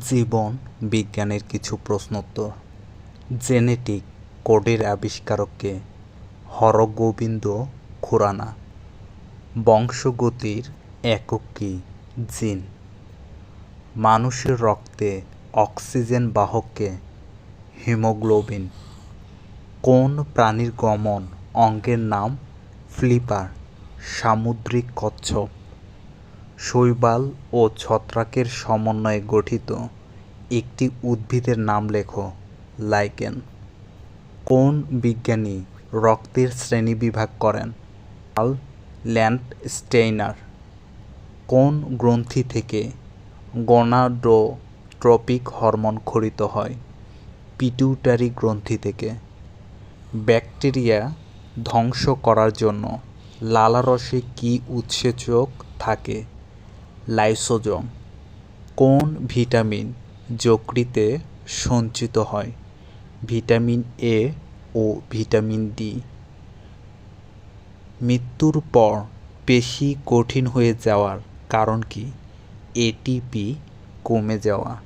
জীবন বিজ্ঞানের কিছু প্রশ্নোত্তর। জেনেটিক কোডের আবিষ্কারককে হরগোবিন্দ খুরানা। বংশগতির একক কী? জিন। মানুষের রক্তে অক্সিজেন বাহককে হিমোগ্লোবিন। কোন প্রাণীর গমন অঙ্গের নাম ফ্লিপার? সামুদ্রিক কচ্ছপ। শৈবাল ও ছত্রাকের সমন্বয়ে গঠিত। একটি উদ্ভিদের নাম লেখো, লাইকেন। কোন বিজ্ঞানী রক্তের শ্রেণীবিভাগ করেন? Karl Landsteiner. কোন গ্রন্থি থেকে গনাডোট্রপিক হরমোন ক্ষরিত হয়? পিটুইটারি গ্রন্থি থেকে। ব্যাকটেরিয়া ধ্বংস করার জন্য লালারসে কী উৎসেচক থাকে? লাইসোজোম, কোন ভিটামিন যকৃতে সঞ্চিত হয়? ভিটামিন এ ও ভিটামিন ডি মৃত্যুর পর পেশি কঠিন হয়ে যাওয়ার কারণ কি? এটিপি কমে যাওয়া।